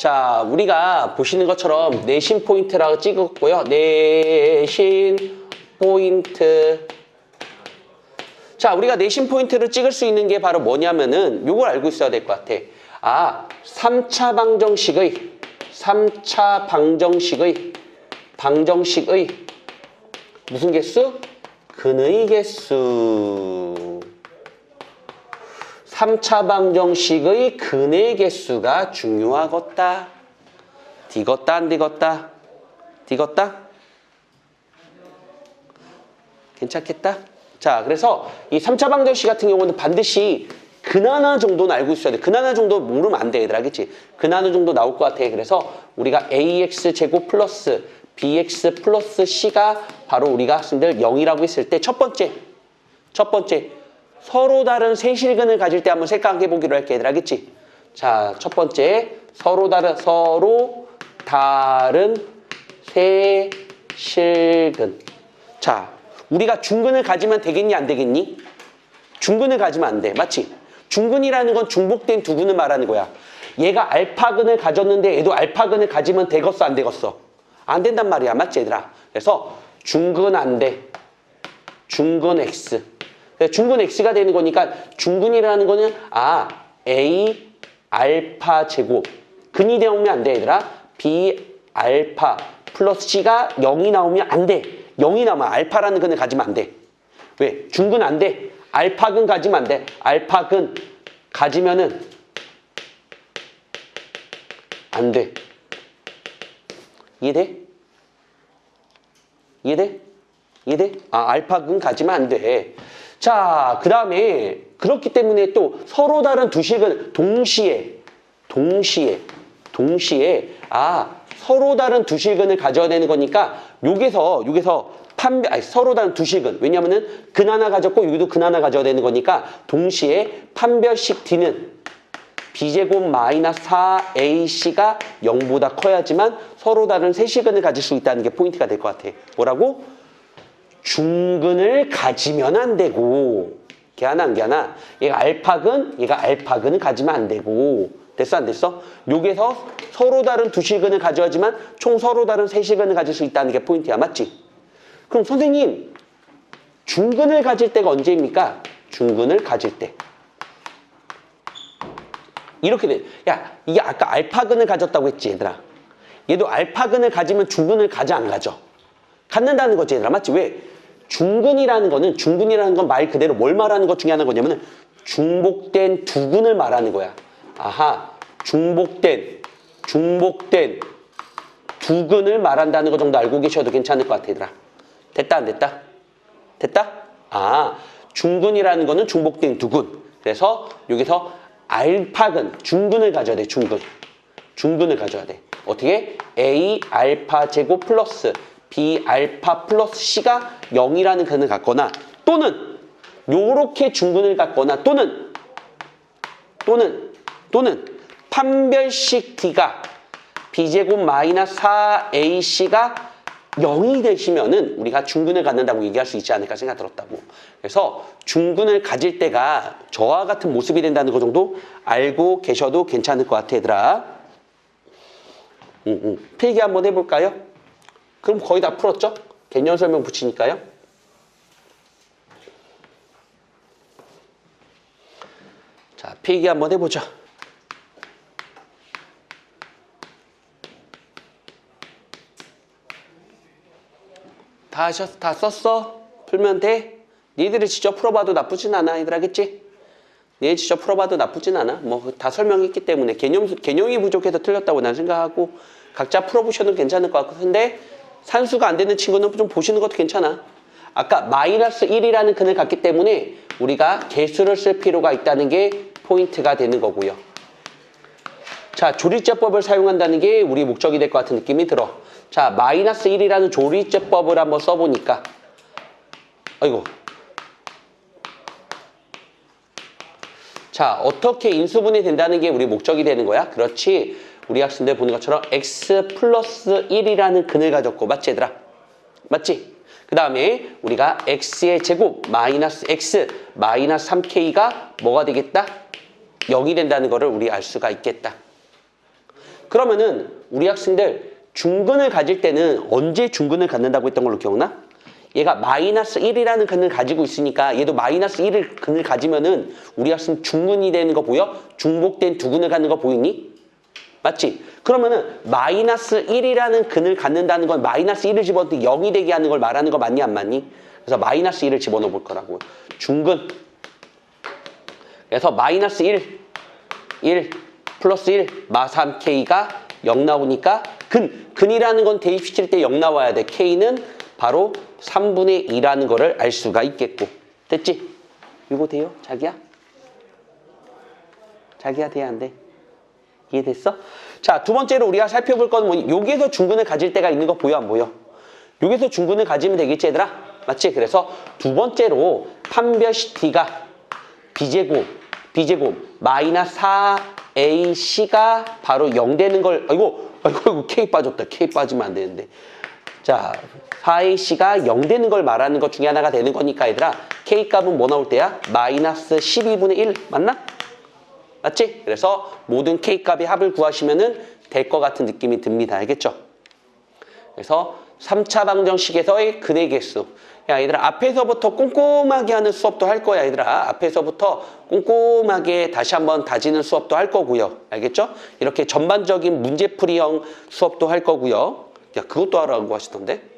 자, 우리가 보시는 것처럼 내신 포인트라고 찍었고요. 내신 포인트. 자, 우리가 내신 포인트를 찍을 수 있는 게 바로 뭐냐면은 요걸 알고 있어야 될 것 같아. 아, 3차 방정식의 3차 방정식의 방정식의 무슨 개수? 근의 개수. 3차 방정식의 근의 개수가 중요하겠다. 디귿다 안 디귿다? 디귿다? 괜찮겠다? 자, 그래서 이 3차 방정식 같은 경우는 반드시 근하나 정도는 알고 있어야 돼. 근하나 정도 모르면 안 돼, 얘들아. 그치? 근하나 정도 나올 것 같아. 그래서 우리가 ax 제곱 플러스 bx 플러스 c가 바로 우리가 학생들 0이라고 했을 때 첫 번째, 첫 번째, 서로 다른 세 실근을 가질 때 한번 생각해 보기로 할게, 얘들아. 그치? 자, 첫 번째, 서로 다른, 서로 다른 세 실근. 자, 우리가 중근을 가지면 되겠니, 안 되겠니? 중근을 가지면 안 돼. 맞지? 중근이라는 건 중복된 두 근을 말하는 거야. 얘가 알파근을 가졌는데 얘도 알파근을 가지면 되겠어, 안 되겠어? 안 된단 말이야. 맞지, 얘들아? 그래서 중근 안 돼. 중근 X. 중근 X가 되는 거니까 중근이라는 거는 아, A 알파 제곱. 근이 되면 안 돼, 얘들아. B 알파 플러스 C가 0이 나오면 안 돼. 0이 나오면 알파라는 근을 가지면 안 돼. 왜? 중근 안 돼. 알파근 가지면 안 돼. 알파근 가지면은 안 돼. 이해돼? 이해돼? 이해돼? 아, 알파근 가지면 안 돼. 자, 그 다음에 그렇기 때문에 또 서로 다른 두 식은 동시에, 동시에, 동시에, 아, 서로 다른 두 실근을 가져야 되는 거니까 여기서, 여기서 판별, 아니, 서로 다른 두 실근. 왜냐면은 근 하나 가졌고 여기도 근 하나 가져야 되는 거니까 동시에 판별식 D는 b제곱 마이너스 4ac가 0보다 커야지만 서로 다른 세시근을 가질 수 있다는 게 포인트가 될 것 같아. 뭐라고? 중근을 가지면 안 되고 걔하나 안 걔하나 얘가 알파근 얘가 알파근을 가지면 안 되고 됐어 안 됐어? 여기서 서로 다른 두 실근을 가져야지만 총 서로 다른 세 실근을 가질 수 있다는 게 포인트야 맞지? 그럼 선생님 중근을 가질 때가 언제입니까? 중근을 가질 때 이렇게 돼. 야, 이게 아까 알파근을 가졌다고 했지, 얘들아. 얘도 알파근을 가지면 중근을 가져, 안 가져? 갖는다는 거지, 얘들아. 맞지? 왜? 중근이라는 거는, 중근이라는 건 말 그대로 뭘 말하는 것 중에 하나는 거냐면은 중복된 두근을 말하는 거야. 아하, 중복된, 중복된 두근을 말한다는 거 정도 알고 계셔도 괜찮을 것 같아, 얘들아. 됐다, 안 됐다? 됐다? 아, 중근이라는 거는 중복된 두근. 그래서 여기서 알파근, 중근을 가져야 돼, 중근. 중근을 가져야 돼. 어떻게? A 알파 제곱 플러스 B 알파 플러스 C가 0이라는 근을 갖거나 또는 요렇게 중근을 갖거나 또는 또는 또는 판별식 D가 B제곱 마이너스 4AC가 0이 되시면은 우리가 중근을 갖는다고 얘기할 수 있지 않을까 생각 들었다고. 그래서 중근을 가질 때가 저와 같은 모습이 된다는 거 정도 알고 계셔도 괜찮을 것 같아, 얘들아. 응, 응. 필기 한번 해볼까요? 그럼 거의 다 풀었죠? 개념 설명 붙이니까요. 자, 필기 한번 해보자. 다 하셨, 다 썼어? 풀면 돼? 니들이 직접 풀어봐도 나쁘진 않아, 얘들아, 겠지? 니들 직접 풀어봐도 나쁘진 않아. 뭐, 다 설명했기 때문에. 개념, 개념이 부족해서 틀렸다고 난 생각하고, 각자 풀어보셔도 괜찮을 것 같은데, 산수가 안 되는 친구는 좀 보시는 것도 괜찮아. 아까 마이너스 1이라는 근을 갖기 때문에, 우리가 개수를 쓸 필요가 있다는 게 포인트가 되는 거고요. 자, 조리제법을 사용한다는 게 우리 목적이 될 것 같은 느낌이 들어. 자, 마이너스 1이라는 조리제법을 한번 써보니까. 아이고. 자, 어떻게 인수분해 된다는 게 우리 목적이 되는 거야? 그렇지. 우리 학생들 보는 것처럼 x 플러스 1이라는 근을 가졌고, 맞지, 얘들아? 맞지? 그 다음에 우리가 x의 제곱 마이너스 x 마이너스 3k가 뭐가 되겠다? 0이 된다는 거를 우리 알 수가 있겠다. 그러면은 우리 학생들 중근을 가질 때는 언제 중근을 갖는다고 했던 걸로 기억나? 얘가 마이너스 1이라는 근을 가지고 있으니까 얘도 마이너스 1을 근을 가지면은 우리 학생 중근이 되는 거 보여? 중복된 두 근을 갖는 거 보이니? 맞지? 그러면은 마이너스 1이라는 근을 갖는다는 건 마이너스 1을 집어넣을 때 0이 되게 하는 걸 말하는 거 맞니 안 맞니? 그래서 마이너스 1을 집어넣어 볼 거라고 중근 그래서 마이너스 1 1 플러스 1 마 3K가 0 나오니까 근 근이라는 건 대입시킬 때 0 나와야 돼 K는 바로 3분의 2라는 거를 알 수가 있겠고 됐지? 이거 돼요? 자기야? 자기야 돼야 안 돼? 이해됐어? 자, 두 번째로 우리가 살펴볼 건 뭐니? 여기에서 중근을 가질 때가 있는 거 보여, 안 보여? 여기서 중근을 가지면 되겠지, 얘들아? 맞지? 그래서 두 번째로 판별시 T가 B제곱, B제곱, 마이너스 4AC가 바로 0 되는 걸, 아이고, 아이고, 아이고, K 빠졌다. K 빠지면 안 되는데. 자, 4AC가 0 되는 걸 말하는 것 중에 하나가 되는 거니까, 얘들아. K 값은 뭐 나올 때야? 마이너스 12분의 1. 맞나? 맞지? 그래서 모든 K 값의 합을 구하시면은 될것 같은 느낌이 듭니다. 알겠죠? 그래서 3차 방정식에서의 근의 개수. 야, 얘들아, 앞에서부터 꼼꼼하게 하는 수업도 할 거야, 얘들아. 앞에서부터 꼼꼼하게 다시 한번 다지는 수업도 할 거고요. 알겠죠? 이렇게 전반적인 문제풀이형 수업도 할 거고요. 야, 그것도 하라고 하시던데?